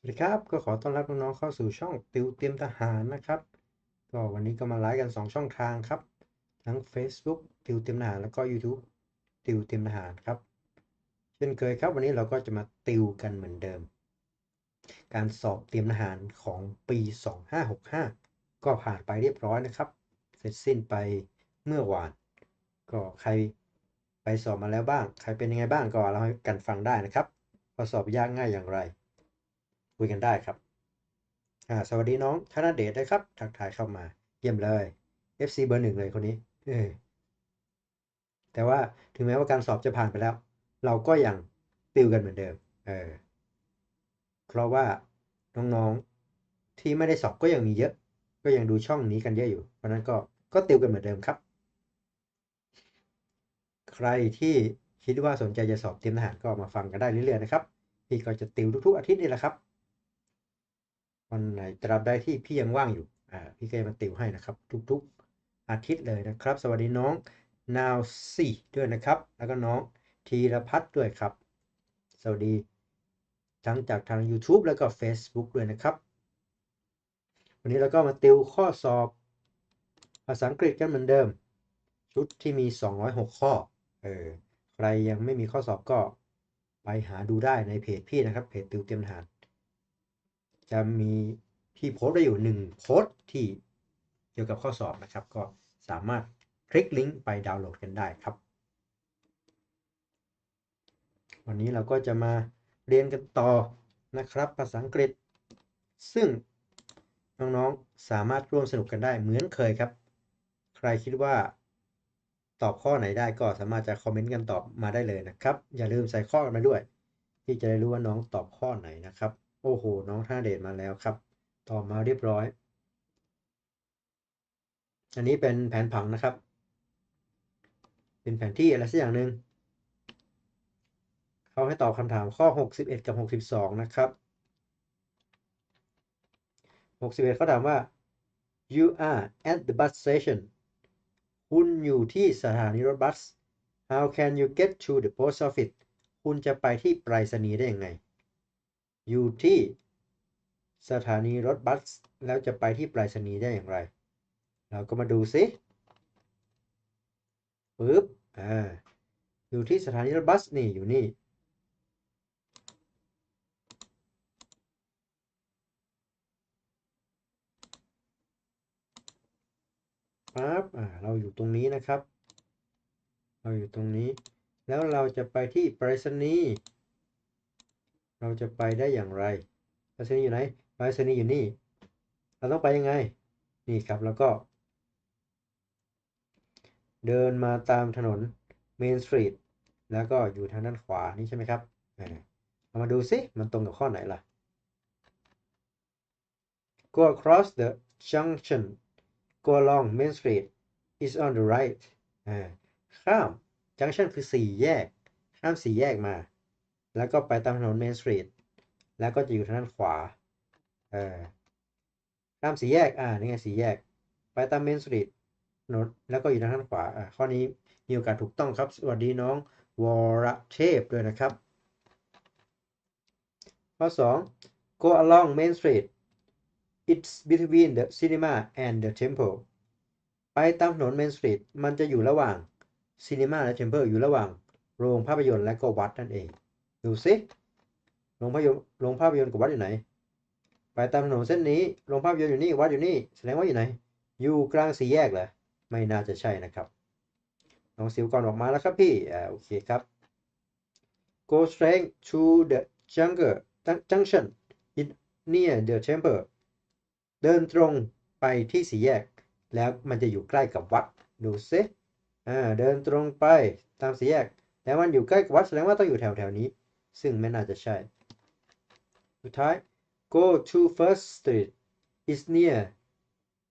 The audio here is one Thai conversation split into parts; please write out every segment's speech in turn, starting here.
สวัสดีครับ ก็ขอต้อนรับน้องๆเข้าสู่ช่องติวเตรียมทหารนะครับ ก็วันนี้ก็มาไลฟ์กัน 2 ช่องทางครับ ทั้ง Facebook ติวเตรียมทหารแล้วก็ YouTube ติวเตรียมทหารครับ เช่นเคยครับ วันนี้เราก็จะมาติวกันเหมือนเดิม การสอบเตรียมทหารของปี 2565 ก็ผ่านไปเรียบร้อยนะครับ เสร็จสิ้นไปเมื่อวาน ก็ใครไปสอบมาแล้วบ้าง ใครเป็นยังไงบ้างก็เล่าให้กันฟังได้นะครับว่าสอบยากง่ายอย่างไร คุยกันได้ครับสวัสดีน้องธนเดชด้ครับ ทักทายเข้ามา เยี่ยมเลย FC เบอร์หนึ่งเลยคนนี้แต่ว่าถึงแม้ว่าการสอบจะผ่านไปแล้ว เราก็ยังติวกันเหมือนเดิม เออ เพราะว่าน้องๆที่ไม่ได้สอบก็ยังมีเยอะ ก็ยังดูช่องนี้กันเยอะอยู่ เพราะนั้นก็ก็ติวกันเหมือนเดิมครับ ใครที่คิดว่าสนใจจะสอบเตรียมทหารก็มาฟังกันได้เรื่อยๆนะครับ พี่ก็จะติวทุกๆอาทิตย์นี่แหละครับ วันไหนตราบใดที่พี่ยังว่างอยู่อ่าพี่ก็จะมาติวให้นะครับ ทุกๆ อาทิตย์เลยนะครับ สวัสดีน้องนาวซี่ด้วยนะครับ แล้วก็น้องธีรพัฒน์ด้วยครับ สวัสดี ทั้งจากทาง YouTube แล้วก็ Facebook ด้วยนะครับ วันนี้เราก็มาติวข้อสอบ ภาษาอังกฤษกันเหมือนเดิม ชุดที่มี 206 ข้อเออใครยังไม่มีข้อสอบก็ไปหาดูได้ในเพจพี่นะครับ เพจติวเตรียมทหาร จะมีพี่โพสต์ไว้อยู่หนึ่งโพสต์ที่เกี่ยวกับข้อสอบนะครับ ก็สามารถคลิกลิงก์ไปดาวน์โหลดกันได้ครับ วันนี้เราก็จะมาเรียนกันต่อนะครับ ภาษาอังกฤษ ซึ่งน้องๆสามารถร่วมสนุกกันได้เหมือนเคยครับ ใครคิดว่าตอบข้อไหนได้ก็สามารถจะคอมเมนต์กันตอบมาได้เลยนะครับ อย่าลืมใส่ข้อกันมาด้วย ที่จะได้รู้ว่าน้องตอบข้อไหนนะครับ อ้โห น้องท่าเดชมาแล้วครับตอบมาเรียบร้อย อันนี้เป็นแผนผังนะครับ เป็นแผนที่อะไรสักอย่างหนึ่งเขาให้ตอบคำถามข้อ 61 กับ 62 นะครับ 61เขาถามว่า you are at the bus station คุณอยู่ที่สถานีรถบัส how can you get to the post office คุณจะไปที่ไปรษณีย์ได้ยังไง อยู่ที่สถานีรถบัส แล้วจะไปที่ไปรษณีย์ได้อย่างไร เราก็มาดูซิปึ๊บอ่าอยู่ที่สถานีรถบัสนี่อยู่นี่ ปั๊บอ่าเราอยู่ตรงนี้นะครับ เราอยู่ตรงนี้ แล้วเราจะไปที่ไปรษณีย์ เราจะไปได้อย่างไรไปรษณีย์อยู่ไหนไปรษณีย์อยู่นี่ เราต้องไปยังไง นี่ครับแล้วก็ เดินมาตามถนน Main Street แล้วก็อยู่ทางด้านขวานี่ใช่ไหมครับเอามาดูซิมันตรงกับข้อไหนล่ะ Go across the junction go along Main Street is on the right อ่าข้าม junction คือสี่แยก ข้ามสี่แยกมา แล้วก็ไปตามถนน Main Street แล้วก็จะอยู่ทางด้านขวาเออข้ามสี่แยกอ่านี่ไงสี่แยก ไปตาม Main Street ถนนแล้วก็อยู่ทางด้านขวาอ่าข้อนี้มีโอกาสถูกต้องครับ สวัสดีน้องวรเทพด้วยนะครับ ข้อ 2 go along Main Street it's between the cinema and the temple ไปตามถนน Main Street มันจะอยู่ระหว่าง cinema และ temple อยู่ระหว่างโรงภาพยนตร์และก็วัดนั่นเอง ดูสิโรงภาพยนตร์โรงภาพยนตร์กับวัดอยู่ไหน ไปตามถนนเส้นนี้โรงภาพยนตร์อยู่นี่วัดอยู่นี่แสดงว่าอยู่ไหน อยู่กลางสี่แยกเหรอไม่น่าจะใช่นะครับน้องสิวก่อนออกมาแล้วครับพี่อ่าโอเคครับ go straight to the jungle junction in near the temple เดินตรงไปที่สี่แยก แล้วมันจะอยู่ใกล้กับวัดดูซิอ่าเดินตรงไปตามสี่แยกแล้วมันอยู่ใกล้กับวัดแสดงว่าต้องอยู่แถวแถวนี้ ซึ่งไม่น่าจะใช่ สุดท้าย go to first street is near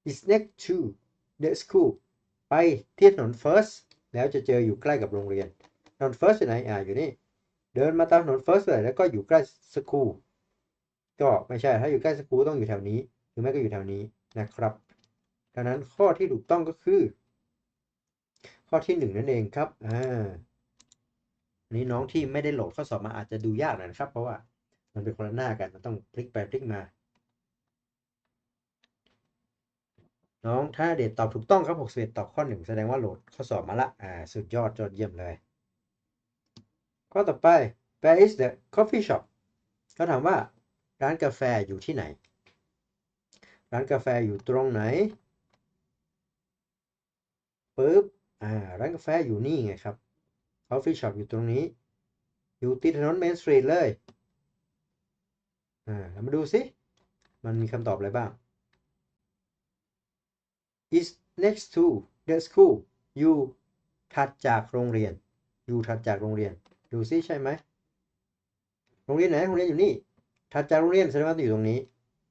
is next to the school ไปที่ถนน first แล้วจะเจออยู่ใกล้กับโรงเรียน ถนน first อยู่ไหนอ่าอยู่นี่ เดินมาตามถนน first เลยแล้วก็อยู่ใกล้ school ก็ไม่ใช่ ถ้าอยู่ใกล้ school ต้องอยู่แถวนี้ หรือไม่ก็อยู่แถวนี้นะครับ ดังนั้นข้อที่ถูกต้องก็คือ ข้อที่หนึ่งนั่นเองครับ อ่า อันนี้น้องที่ไม่ได้โหลดข้อสอบมาอาจจะดูยากหน่อยนะครับ เพราะว่ามันเป็นคนละหน้ากันมันต้องพลิกไปพลิกมา น้องถ้าเดชตอบถูกต้องครับ61ตอบข้อหนึ่งแสดงว่าโหลดข้อสอบมาละอ่าสุดยอดยอดเยี่ยมเลย ข้อต่อไป where is the coffee shop เขาถามว่าร้านกาแฟอยู่ที่ไหน ร้านกาแฟอยู่ตรงไหนปึ๊บอ่าร้านกาแฟอยู่นี่ไงครับ coffee shop อยู่ตรงนี้ อยู่ติดถนน Main Street เลยอ่าเรามาดูสิมันมีคำตอบอะไรบ้าง is next to the school อยู่ถัดจากโรงเรียน อยู่ถัดจากโรงเรียน ดูซิใช่ไหม โรงเรียนไหน โรงเรียนอยู่นี่ ถัดจากโรงเรียนแสดงว่าอยู่ตรงนี้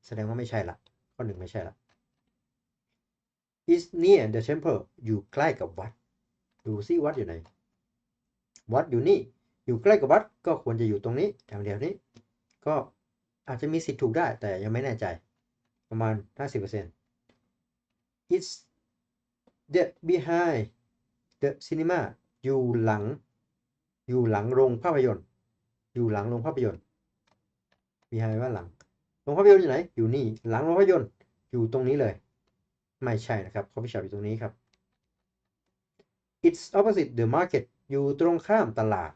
แสดงว่าไม่ใช่ละข้อหนึ่งไม่ใช่ละ is near the temple อยู่ใกล้กับวัด ดูซิวัดอยู่ไหน วัดอยู่นี่ อยู่ใกล้กับวัดก็ควรจะอยู่ตรงนี้แถวเดียวนี้ ก็อาจจะมีสิทธิ์ถูกได้แต่ยังไม่แน่ใจ ประมาณ 50% it's the behind the cinema อยู่หลัง อยู่หลังโรงภาพยนตร์ อยู่หลังโรงภาพยนตร์ behind ว่าหลัง โรงภาพยนตร์อยู่ไหน อยู่นี่ หลังโรงภาพยนตร์ อยู่ตรงนี้เลย ไม่ใช่นะครับ coffee shop อยู่ตรงนี้ครับ it's opposite the market อยู่ตรงข้ามตลาด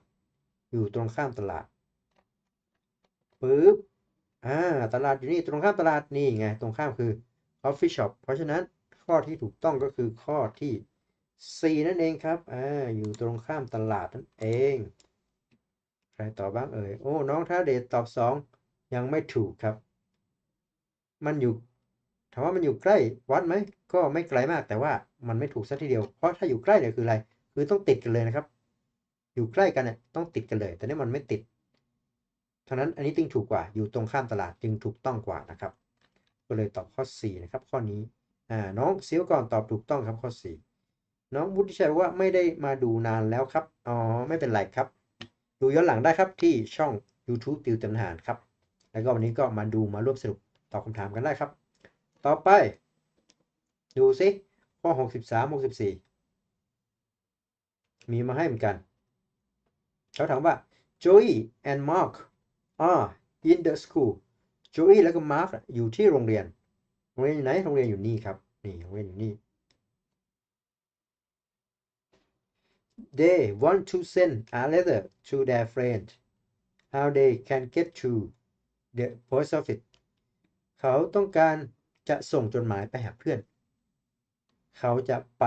อยู่ตรงข้ามตลาดปึ๊บอ่าตลาดอยู่นี่ตรงข้ามตลาดนี่ไงตรงข้ามคือ coffee shop เพราะฉะนั้นข้อที่ถูกต้องก็คือข้อที่ 4 นั่นเองครับอ่าอยู่ตรงข้ามตลาดนั่นเอง ใครตอบบ้างเอ่ยโอ้น้องท้าเดชตอบ 2 ยังไม่ถูกครับ มันอยู่ถามว่ามันอยู่ใกล้วัดไหมก็ไม่ไกลมากแต่ว่ามันไม่ถูกซะทีเดียว เพราะถ้าอยู่ใกล้เนี่ยคืออะไร คือต้องติดกันเลยนะครับ อยู่ใกล้กันเนี่ยต้องติดกันเลย แต่นี่มันไม่ติดฉะนั้นอันนี้จึงถูกกว่าอยู่ตรงข้ามตลาดจึงถูกต้องกว่านะครับ ก็เลยตอบข้อ 4 นะครับ ข้อนี้อ่าน้องเสียวก่อนตอบถูกต้องครับข้อ 4 น้องวุฒิชัยบอกว่าไม่ได้มาดูนานแล้วครับอ๋อไม่เป็นไรครับ ดูย้อนหลังได้ครับที่ช่อง YouTube ติวเต็มหารครับ แล้วก็วันนี้ก็มาดูมาร่วมสนุกตอบคำถามกันได้ครับ ต่อไป ดูซิข้อ 63 64 มีมาให้เหมือนกัน เขาถามว่า Joey and Mark are in the school Joey แล้วก็ Mark อยู่ที่โรงเรียน โรงเรียนอยู่ไหน โรงเรียนอยู่นี่ครับ นี่ โรงเรียนอยู่นี่ They want to send a letter to their friend how they can get to the post office เขาต้องการจะส่งจดหมายไปหาเพื่อน เขาจะไป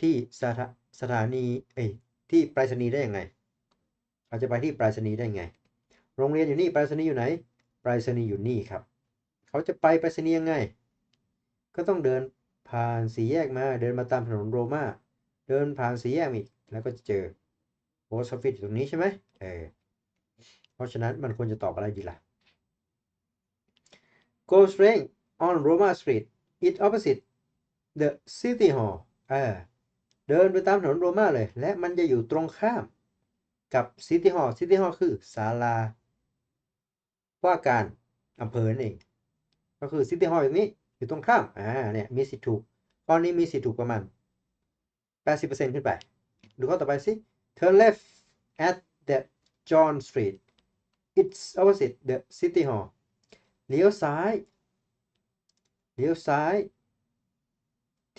ที่สถาสถานีเอ้ยที่ไปรษณีย์ได้ยังไง เขาจะไปที่ไปรษณีย์ได้ไง โรงเรียนอยู่นี่ไปรษณีย์อยู่ไหน ไปรษณีย์อยู่นี่ครับ เขาจะไปไปรษณีย์ยังไง ก็ต้องเดินผ่านสี่แยกมา เดินมาตามถนนโรมาเดินผ่านสี่แยกอีก แล้วก็จะเจอโพสต์ออฟฟิศอยู่ตรงนี้ใช่ไหมเออ เพราะฉะนั้นมันควรจะตอบอะไรดีล่ะ Go straight on Roma Street it opposite the city hall เอ่าเดินไปตามถนนโรมาเลย และมันจะอยู่ตรงข้าม กับ City Hall City Hall คือศาลาว่าการอำเภอนั่นเอง ก็คือ City Hall อย่างนี้อยู่ตรงข้ามอ่าเนี่ยมีสิทธิ์ถูกข้อนี้มีสิทธิ์ถูกประมาณ 80%ขึ้นไป ดูข้อต่อไปสิ Turn left at the John Street it's opposite the City Hall เลี้ยวซ้าย เลี้ยวซ้าย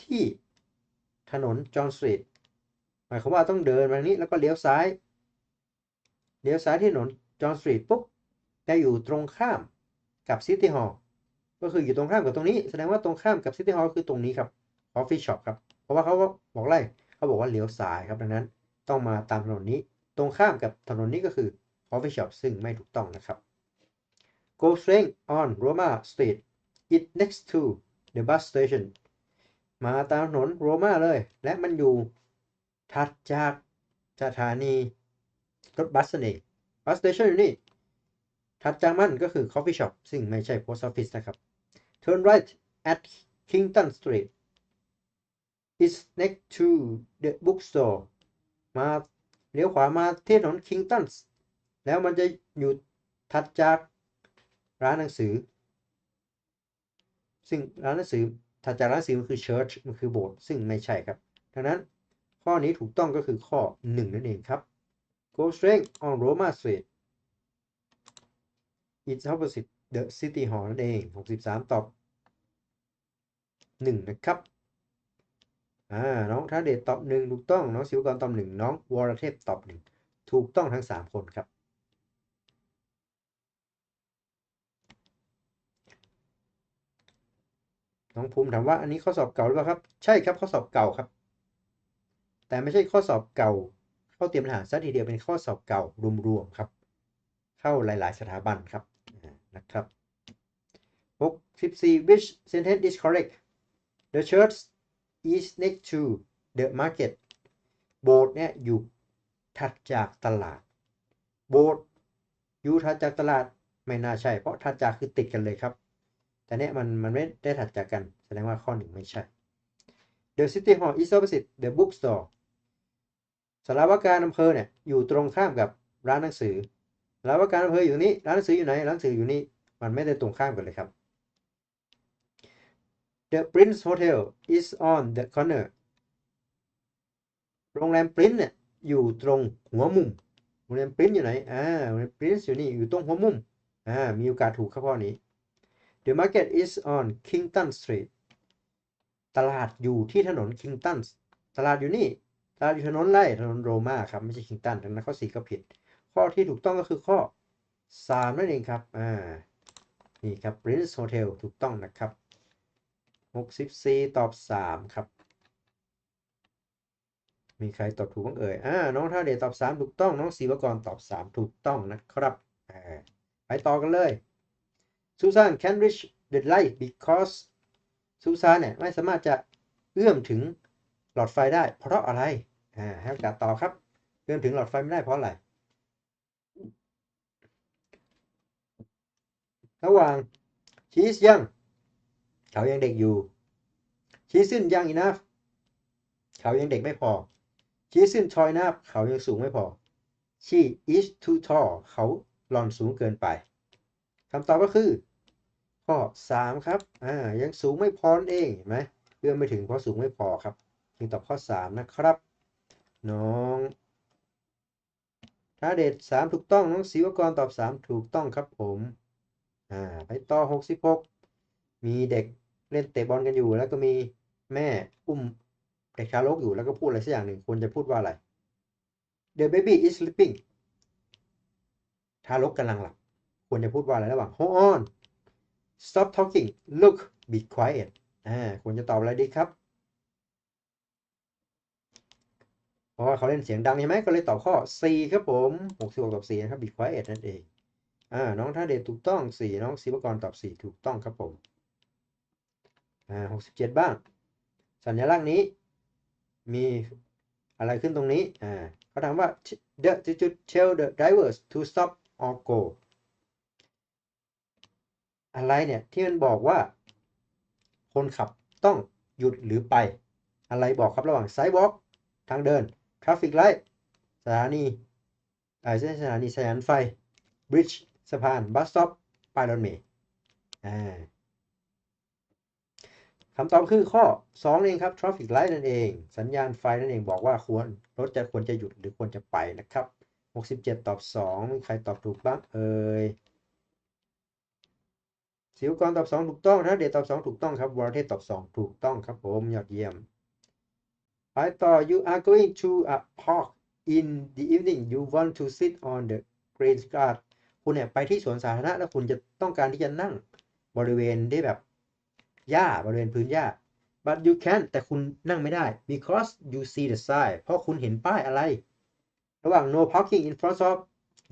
ที่ถนนจอห์นสตรีทหมายความว่าต้องเดินมาทางนี้แล้วก็เลี้ยวซ้าย เลี้ยวซ้ายที่ถนนจอห์นสตรีทปุ๊บจะอยู่ตรงข้ามกับซิตี้ฮอลล์ก็คืออยู่ตรงข้ามกับตรงนี้ แสดงว่าตรงข้ามกับซิตี้ฮอลล์คือตรงนี้ครับคอฟฟี่ช็อปครับ เพราะว่าเขาก็บอกไล่เขาบอกว่าเลี้ยวซ้ายครับดังนั้น ต้องมาตามถนนนี้ ตรงข้ามกับถนนนี้ก็คือคอฟฟี่ช็อปซึ่งไม่ถูกต้องนะครับ Go straight on Roma Street it next to the bus station มาตามถนนโรมาเลย และมันอยู่ถัดจากสถานี รถบัสนั่นเองบัสสเตชันอยู่นี่ ถัดจากมันก็คือ coffee shop ซึ่งไม่ใช่ post office นะครับ turn right at Kington Street is next to the bookstore มาเลี้ยวขวามาที่ถนน Kington แล้วมันจะอยู่ถัดจากร้านหนังสือ ซึ่งร้านหนังสือถัดจากร้านหนังสือมันคือ church มันคือโบสถ์ซึ่งไม่ใช่ครับ ดังนั้นข้อนี้ถูกต้องก็คือข้อ 1 นั่นเองครับ go straight on Roma Street its opposite the city hall นั่นเอง 63 ตอบ 1 นะครับ อ่า น้องธนเดชตอบ 1 ถูกต้อง น้องศิวกรตอบ 1 น้องวรเทพตอบ 1 ถูกต้องทั้ง 3 คนครับ น้องภูมิถามว่าอันนี้ข้อสอบเก่าหรือเปล่าครับ ใช่ครับข้อสอบเก่าครับ แต่ไม่ใช่ข้อสอบเก่าาเตรียมทหารซะทีเดียวเป็นข้อสอบเก่ารวมๆครับ เข้าหลายๆ สถาบันครับนะครับ64 which sentence is correct the church is next to the market โบสถ์เนี่ยอยู่ถัดจากตลาด โบสถ์อยู่ถัดจากตลาดไม่น่าใช่ เพราะถัดจากคือติดกันเลยครับ แต่เนี่ยมันมันไม่ได้ถัดจากกัน แสดงว่าข้อหนึ่งไม่ใช่ The city hall is opposite the bookstore สารวัตรการอำเภอเนี่ยอยู่ตรงข้ามกับร้านหนังสือสารวัตรการอำเภออยู่นี้ร้านหนังสืออยู่ไหนร้านหนังสืออยู่นี่มันไม่ได้ตรงข้ามกันเลยครับ The Prince Hotel is on the corner โรงแรม Prince เนี่ยอยู่ตรงหัวมุมโรงแรม Prince อยู่ไหนอ่าโรงแรม Prince อยู่นี่อยู่ตรงหัวมุมอ่ามีโอกาสถูกครับข้อนี้ The market is on Kington Street ตลาดอยู่ที่ถนน Kington ตลาดอยู่นี่ ตาดอยู่ถนนไล่ถนนโรมาครับไม่ใช่ Kington ดังนั้นข้อ4ก็ผิด ข้อที่ถูกต้องก็คือข้อ3นั่นเองครับอ่านี่ครับ Prince Hotel ถูกต้องนะครับ64ตอบ3ครับ มีใครตอบถูกบ้างเอ่ยอ่าน้องท่าเดชตอบ3ถูกต้องน้องศิวกรตอบ3ถูกต้องนะครับอ่าไปต่อกันเลย Susan can reach the light because ซูซานเนี่ยไม่สามารถจะเอื้อมถึง หลอดไฟได้ เพราะอะไรอ่าให้โอกาสต่อครับเอื้อมถึงหลอดไฟไม่ได้เพราะอะไร ระหว่าง she is young เขายังเด็กอยู่ she isn't young enough เขายังเด็กไม่พอ she isn't tall enough เขายังสูงไม่พอ she is too tall เขาหล่อนสูงเกินไปคำตอบก็คือ ข้อ 3 ครับ อ่า ยังสูงไม่พอเองเห็นไหมเอื้อมไม่ถึงเพราะสูงไม่พอครับ จึงตอบข้อ 3 นะครับ น้องถ้าเดช3ถูกต้อง น้องศิวกรตอบ 3 ถูกต้องครับผมอ่าไปต่อ 66 มีเด็กเล่นเตะบอลกันอยู่ แล้วก็มีแม่อุ้มเด็กทารกอยู่แล้วก็พูดอะไรสักอย่างหนึ่งควรจะพูดว่าอะไร The baby is sleeping ทารกกำลังหลับ ควรจะพูดว่าอะไรระหว่าง hold on stop talking look be quiet อ่าควรจะตอบอะไรดีครับ เพราะว่าเขาเล่นเสียงดังใช่ไหมก็เลยตอบข้อ C ครับผม66ตอบ4นะครับ be quiet นั่นเองอ่าน้องท่าเดชถูกต้อง 4 น้องศิวกรตอบ 4 ถูกต้องครับผมอ่า67 บ้าง สัญลักษณ์นี้ มีอะไรขึ้นตรงนี้อ่าเขาถามว่า the to tell the drivers to stop or go อะไรเนี่ยที่มันบอกว่า คนขับต้องหยุดหรือไป อะไรบอกครับระหว่าง sidewalk ทางเดิน traffic light สถานีอาเส้นสถานีสัญญาณไฟ bridge สะพาน bus stop ป้ายรถเมล์คำตอบคือข้อ 2 เองครับ traffic light นั่นเอง สัญญาณไฟนั่นเองบอกว่าควรรถจะควรจะหยุดหรือควรจะไปนะครับ 67 ตอบ 2 มีใครตอบถูกบ้างเอ่ยสิวกรตอบ 2 ถูกต้องนะเดชตอบ 2 ถูกต้องครับวรเทพตอบ 2 ถูกต้องครับผม ยอดเยี่ยม ไปต่อ you are going to a park in the evening you want to sit on the green grass คุณเนี่ยไปที่สวนสาธารณะแล้วคุณจะต้องการที่จะนั่งบริเวณที่แบบหญ้าบริเวณพื้นหญ้า but you can แต่คุณนั่งไม่ได้ because you see the sign เพราะคุณเห็นป้ายอะไร ระหว่าง no parking in front of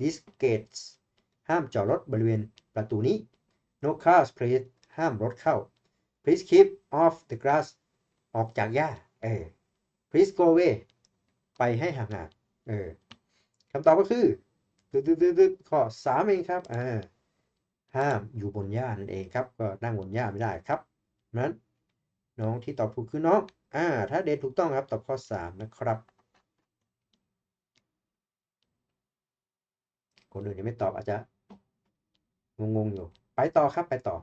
these gates ห้ามจอดรถบริเวณประตูนี้ no cars please ห้ามรถเข้า please keep off the grass ออกจากหญ้า เออ please go away ไปให้ห่างๆเออคำตอบก็คือตึ๊ดๆๆข้อ3เองครับอ่าห้ามอยู่บนหญ้านั่นเองครับ ก็นั่งบนหญ้าไม่ได้ครับนั้นน้องที่ตอบถูกคือน้องอ่าถ้าเดนถูกต้องครับตอบข้อ3นะครับ คนอื่นยังไม่ตอบอาจจะงงๆอยู่ ไปต่อครับไปต่อ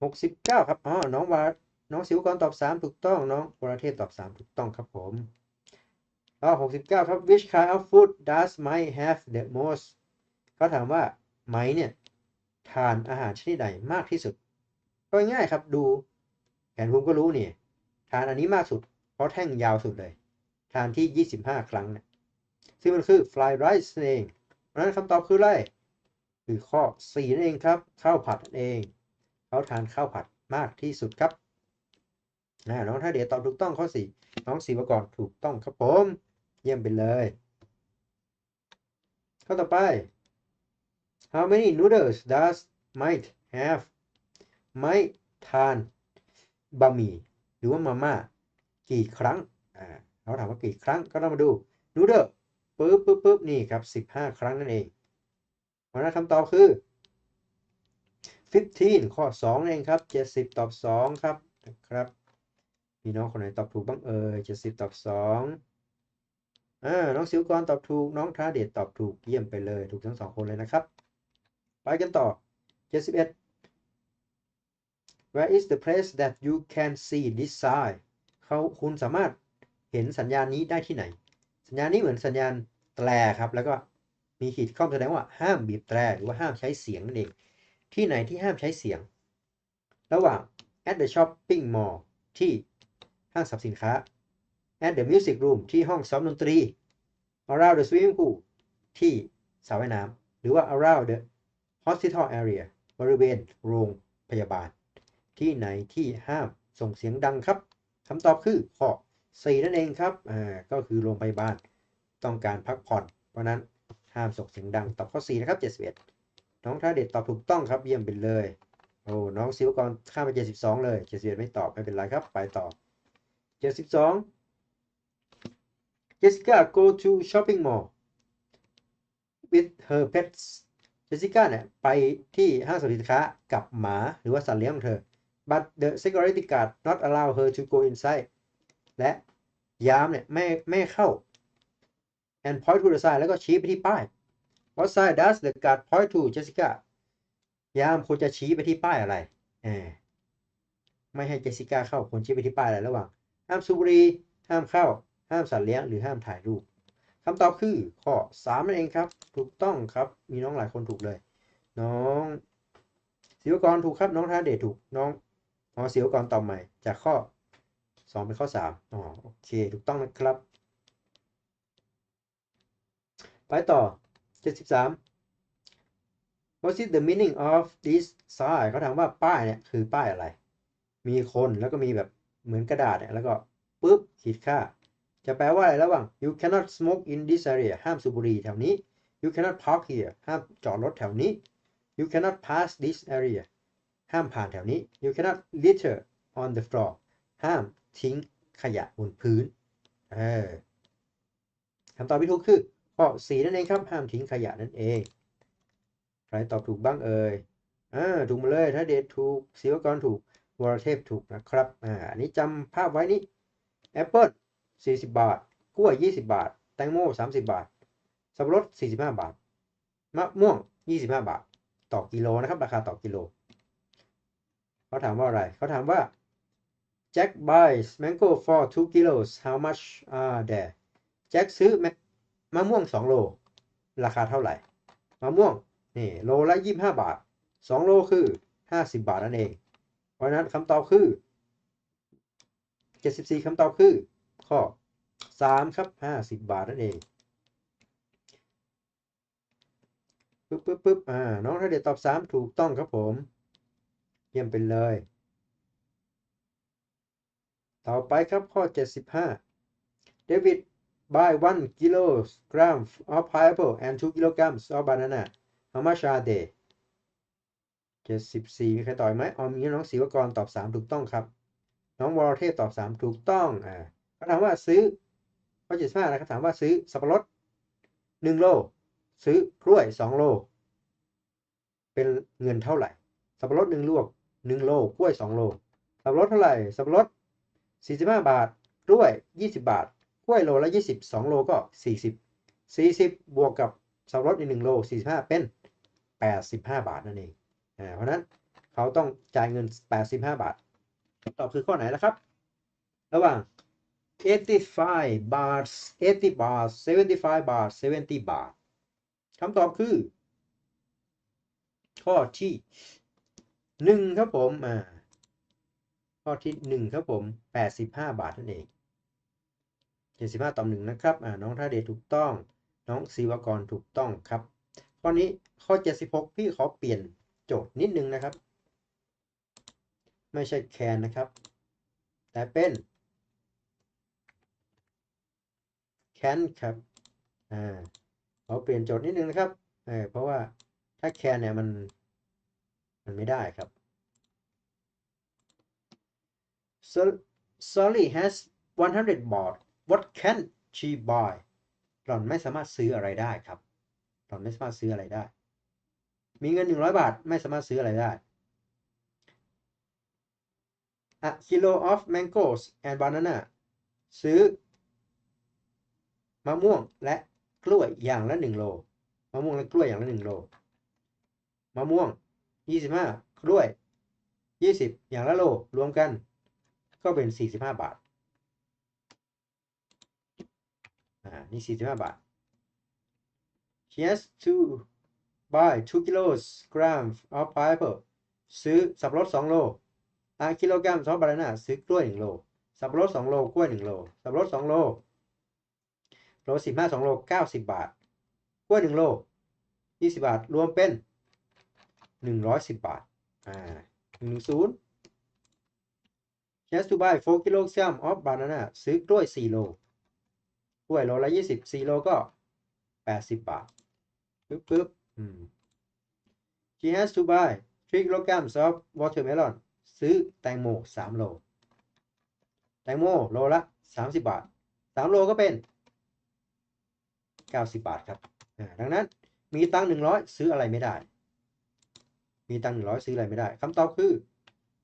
69 ครับอ๋อน้องวา น้องสิวกรตอบ 3 ถูกต้อง น้องวรเทพตอบ 3 ถูกต้องครับผมอ๋อ69 ครับ which kind of food does Mike have the most เขาถามว่าไมเนี่ยทานอาหารชนิดใดมากที่สุด ก็ง่ายครับดูแผนภูมิก็รู้นี่ทานอันนี้มากสุด เพราะแท่งยาวสุดเลย ทานที่ 25 ครั้งนะซึ่งมันคือ fly rice เองเพราะฉะนั้นคำตอบคืออะไรคือข้อ4นั่นเองครับ ข้าวผัดนั่นเอง เขาทานข้าวผัดมากที่สุดครับ นะน้องท่าเดชตอบถูกต้องข้อ4น้องศิวกรถูกต้องครับผม เยี่ยมไปเลยข้อต่อไป How many noodles does Mike have ไม่ทานบะหมี่หรือว่ามาม่ากี่ครั้งอ่าเขาถามว่ากี่ครั้งก็ต้องมาดู noodle ปึ๊บปึ๊บปึ๊บนี่ครับ 15 ครั้งนั่นเองเพราะนั้นคำตอบคือ 15 ข้อ2นั่นเองครับ 70 ตอบ 2 ครับนะครับ พี่น้องคนไหนตอบถูกบ้างเอ่ย70ตอบ2อ่าน้องสิวกรตอบถูก น้องทาเดชตอบถูกเยี่ยมไปเลยถูกทั้งสองคนเลยนะครับ ไปกันต่อ71 Where is the place that you can see this sign เขาคุณสามารถเห็นสัญญาณนี้ได้ที่ไหน สัญญาณนี้เหมือนสัญญาณแตรครับ แล้วก็มีขีดข้อมแสดงว่าห้ามบีบแตรหรือว่าห้ามใช้เสียงนั่นเอง ที่ไหนที่ห้ามใช้เสียง ระหว่าง at the shopping mall ที่ ห้างสรรพสินค้า at the music room ที่ห้องซ้อมดนตรี around the swimming pool ที่สระว่ายน้ำหรือว่า around the hospital area บริเวณโรงพยาบาล ที่ไหนที่ห้ามส่งเสียงดังครับคำตอบคือข้อ4นั่นเองครับอ่าก็คือโรงพยาบาลต้องการพักผ่อน เพราะนั้นห้ามส่งเสียงดังตอบข้อ4นะครับ71น้องท่าเด็ดตอบถูกต้องครับเยี่ยมไปเลยโอ้น้องซิวกรข้ามไป72 เลย71ไม่ตอบไม่เป็นไรครับ ไปต่อ 72 Jessica go to shopping mall with her pets เจสสิก้าเนี่ยไปที่ห้างสรรพสินค้ากับหมาหรือว่าสัตว์เลี้ยงของเธอ but the security guard not allow her to go inside และยามเนี่ยไม่ไม่เข้า and point to the sign แล้วก็ชี้ไปที่ป้าย what sign does the guard point to Jessica ยามควรจะชี้ไปที่ป้ายอะไร ไม่ให้เจสสิก้าเข้าควรชี้ไปที่ป้ายอะไรระหว่าง ห้ามสูบบุหรี่ห้ามเข้า ห้ามสัตว์เลี้ยงหรือห้ามถ่ายรูปคำตอบคือข้อ3นั่นเองครับ ถูกต้องครับ มีน้องหลายคนถูกเลย น้องศิวกรถูกครับ น้องธาเดชถูก น้องอ๋อศิวกรตอบใหม่ จากข้อ2เป็นข้อ3อ๋อโอเค ถูกต้องนะครับ ไปต่อ 73 What is the meaning of this sign เขาถามว่าป้ายเนี่ยคือป้ายอะไร มีคนแล้วก็มีแบบ เหมือนกระดาษเนี่ยแล้วก็ปุ๊บขีดค่า จะแปลว่าอะไรระหว่าง you cannot smoke in this area ห้ามสูบบุหรี่แถวนี้ you cannot park here ห้ามจอดรถแถวนี้ you cannot pass this area ห้ามผ่านแถวนี้ you cannot litter on the floor ห้ามทิ้งขยะบนพื้นเออคำตอบที่ถูกคือข้อ4นั่นเองครับห้ามทิ้งขยะนั่นเอง ใครตอบถูกบ้างเอ่ยอ่าถูกมาเลย ถ้าเดชถูกศิวกรถูก วรเทพถูกนะครับอ่าอันนี้จำภาพไว้นี่แอปเปิล40 บาท กล้วย 20 บาท แตงโม 30 บาท สับปะรด 45 บาท มะม่วง 25 บาท ต่อกิโลนะครับ ราคาต่อกิโล เขาถามว่าอะไร เขาถามว่า Jack buys mango for 2 kilos how much are there Jack ซื้อมะม่วง 2 โล ราคาเท่าไหร่ มะม่วง นี่ โลละ 25 บาท 2 โลคือ 50 บาทนั่นเอง เพราะนั้นคำตอบคือ 74คำตอบคือ ข้อ 3 ครับ 50 บาทนั่นเองปึ๊บปึ๊บปึ๊บอ่า น้องถ้าเด็ดตอบ 3 ถูกต้องครับผม เยี่ยมไปเลย ต่อไปครับข้อ 75เดวิด buy 1 kilogram of pineapple and 2 kilograms of banana how much are they 74มีใครตอบไหมอ๋อมีน้องศิวกรตอบ3ถูกต้องครับ น้องวรเทพตอบ3ถูกต้องอ่าเขาถามว่าซื้อข้อ75นะครับถามว่าซื้อสับปะรด1โล ซื้อกล้วย2โล เป็นเงินเท่าไหร่ สับปะรด1ลวก1โลกล้วย2โล สับปะรดเท่าไหร่ สับปะรด45บาทกล้วย20บาทกล้วยโลละ20 2โลก็40 40บวกกับสับปะรดอีก1โล45เป็น85บาทนั่นเอง เพราะนั้นเขาต้องจ่ายเงิน 85 บาทตอบคือข้อไหนล่ะครับ ระหว่าง 85 บาท 80 บาท 75 บาท 70 บาทคำตอบคือ ข้อที่หนึ่งครับผมอ่าข้อที่หนึ่งครับผมแปดสิบาทนั่นเองเจ็ดสิบห้าต่อหนึ่งนะครับอ่าน้องท่าเดชถูกต้อง น้องศิวกรถูกต้องครับข้อนี้ข้อเจ็ดสิบหกพี่ขอเปลี่ยน โจทย์นิดนึงนะครับ ไม่ใช่แคนนะครับ แต่เป็นแคนครับอ่าขอเปลี่ยนโจทย์นิดนึงนะครับเออเพราะว่าถ้าแคนเนี่ยมันมันไม่ได้ครับ Sol- Solly has 100 baht what can she buy หล่อนไม่สามารถซื้ออะไรได้ครับ หล่อนไม่สามารถซื้ออะไรได้ มีเงิน100บาทไม่สามารถซื้ออะไรได้ A kilo of mangoes and banana ซื้อ มะม่วงและกล้วยอย่างละ1โล มะม่วงและกล้วยอย่างละ1โล มะม่วง25กล้วย20อย่างละโล รวมกัน ก็เป็น45บห้าบาท อ่า นี่45บาท She has to buy two kilos gram of pineapple ซื้อสับปะรดสองโลอะกิโลกรัมซอฟบานาน่าซื้อกล้วยหนึ่งโล สับปะรดสองโล กล้วยหนึ่งโล สับปะรดสองโล โลสิบห้าสองโลเก้าสิบบาท กล้วยหนึ่งโลยี่สิบบาท รวมเป็นหนึ่งร้อยสิบบาท อ่าหนึ่งศูนย์ just to buy four kilogram of banana ซื้อกล้วยสี่โล กล้วยโลละยี่สิบสี่โลก็แปดสิบบาทปึ๊บปึ๊บ She has to buy 3 kilograms of watermelon ซื้อแตงโม3โล แตงโมโลละ30บาท3โลก็เป็น90บาทครับดังนั้นมีตังค์100ซื้ออะไรไม่ได้ มีตังค์100ซื้ออะไรไม่ได้คำตอบคือ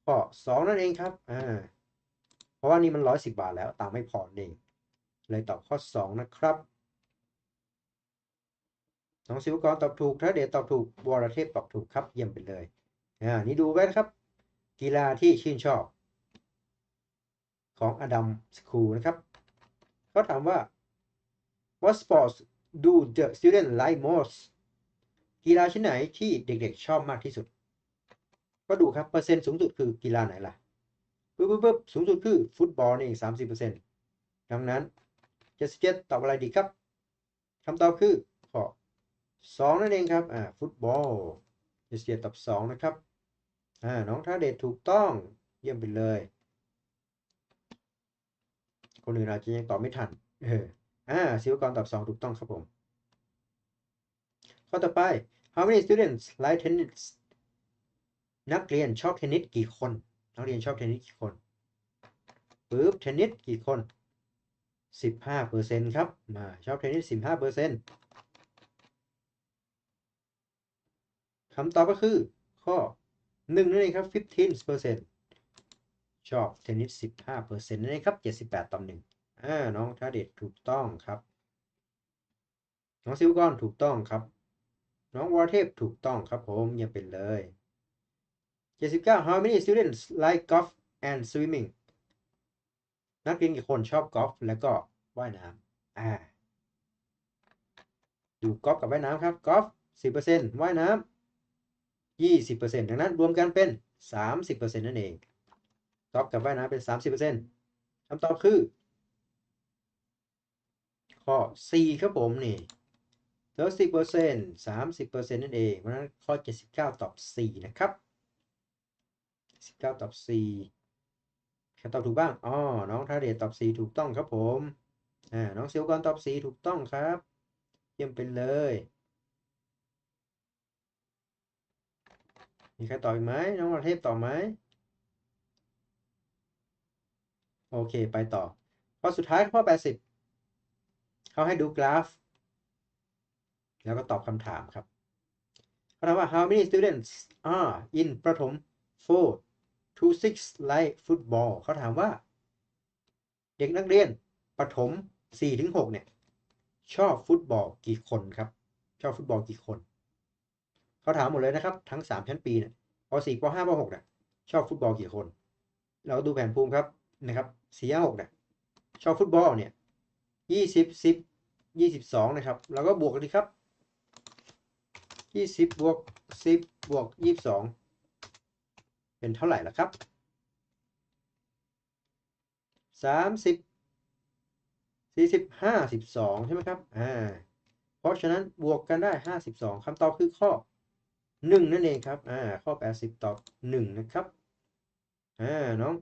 ข้อ2นั่นเองครับอ่าเพราะว่านี่มัน110บาทแล้วตังไม่พอเองเลยตอบข้อ2นะครับ น้องศิวกรตอบถูกถ้าเดชตอบถูกวรเทพตอบถูกครับเยี่ยมไปเลยอ่านี่ดูไว้นะครับ กีฬาที่ชื่นชอบ ของอดัมสคูลนะครับเขาถามว่า what sports do the student like most กีฬาชนิดไหนที่เด็กๆชอบมากที่สุด ก็ดูครับเปอร์เซ็นต์สูงสุดคือกีฬาไหนล่ะปึ๊บปึ๊บสูงสุดคือฟุตบอลนี่สามสิบเปอร์เซ็นต์ดังนั้นเจ็ดสิบเจ็ดตอบอะไรดีครับคำตอบคือ 2 นั่นเองครับอ่าฟุตบอลเอเชียตับ2นะครับอ่าน้องท่าเดชถูกต้องเยี่ยมไปเลย คนอื่นอาจจะยังตอบไม่ทันเอออ่าศิวกรตับ2ถูกต้องครับผมข้อต่อไป how many students like tennis นักเรียนชอบเทนนิสกี่คน นักเรียนชอบเทนนิสกี่คนปึ๊บเทนนิสกี่คน 15%ครับมาชอบเทนนิส15% คำตอบก็คือข้อหนึ่งนั่นเองครับ fifteen เปอร์เซ็นต์ชอบเทนนิสสิบห้าเปอร์เซ็นต์นั่นเองครับเจ็ดสิบแปดต่อหนึ่งอ่าน้องทาเดชถูกต้องครับ น้องซิวกอนถูกต้องครับ น้องวอรเทพถูกต้องครับผมยี่ยมไปเลย 79 How many students like golf and swimming นักเรียนกี่คนชอบกอล์ฟแล้วก็ว่ายน้ำอ่า ดูกอล์ฟกับว่ายน้ำครับกอล์ฟ10%ว่ายน้ำ 20%ดังนั้นรวมกันเป็น 30%นั่นเองกอล์ฟกับว่ายน้ำเป็น 30%คำตอบคือข้อ4ครับผมนี่30% 30%นั่นเองเพราะนั้นข้อ79ตอบ4นะครับ19ตอบ4ใครตอบถูกบ้างอ๋อน้องทาเดชตอบ4ถูกต้องครับผมอ่าน้องเซลกรตอบ4ถูกต้องครับ เยี่ยมไปเลย มีใครตอบอีกไหมน้องประเทศตอบไหมโอเค ไปต่อข้อสุดท้ายข้อ 80 เขาให้ดูกราฟ แล้วก็ตอบคำถามครับเขาถามว่า how many students are in ประถม four to six like football เขาถามว่า เด็กนักเรียนประถมสี่ถึงหกเนี่ย ชอบฟุตบอลกี่คนครับ ชอบฟุตบอลกี่คน เขาถามหมดเลยนะครับทั้งสามชั้นปีเนี่ยปสี่ปห้าปหกเนี่ยชอบฟุตบอลกี่คน เราดูแผนภูมิครับนะครับสี่ห้าหกเนี่ยชอบฟุตบอลเนี่ยยี่สิบสิบยี่สิบสองนะครับเราก็บวกกันดีครับยี่สิบบวกสิบบวกยี่สิบสองเป็นเท่าไหร่ล่ะครับสามสิบสี่สิบห้าสิบสองใช่ไหมครับอ่าเพราะฉะนั้นบวกกันได้ห้าสิบสองคำตอบคือข้อ หนึ่งนั่นเองครับอ่าข้อแปดสิบตอบหนึ่งนะครับอ่าน้อง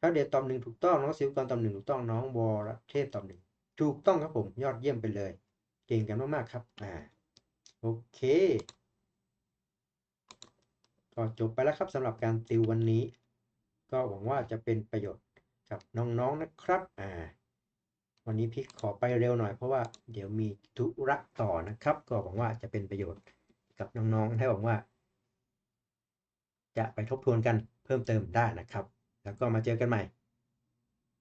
ถ้าเดชตอบหนึ่งถูกต้องน้องสิวกรตอบหนึ่งถูกต้องน้องวรเทพตอบหนึ่งถูกต้องครับผมยอดเยี่ยมไปเลย เก่งกันมากๆครับอ่าโอเคก็จบไปแล้วครับสำหรับการติววันนี้ ก็หวังว่าจะเป็นประโยชน์กับน้องๆนะครับอ่าวันนี้พี่ขอไปเร็วหน่อยเพราะว่าเดี๋ยวมีธุระต่อนะครับ ก็หวังว่าจะเป็นประโยชน์ กับน้องๆให้หวังว่า จะไปทบทวนกันเพิ่มเติมได้นะครับ แล้วก็มาเจอกันใหม่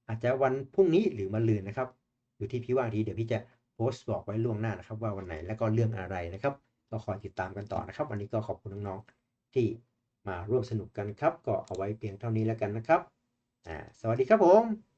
อาจจะวันพรุ่งนี้หรือวันลืนนะครับ อยู่ที่พี่ว่างทีเดี๋ยวพี่จะโพสต์บอกไว้ล่วงหน้านะครับ ว่าวันไหนและก็เรื่องอะไรนะครับก็คอยติดตามกันต่อนะครับ วันนี้ก็ขอบคุณน้องๆที่มาร่วมสนุกกันครับ ก็เอาไว้เพียงเท่านี้แล้วกันนะครับสวัสดีครับผม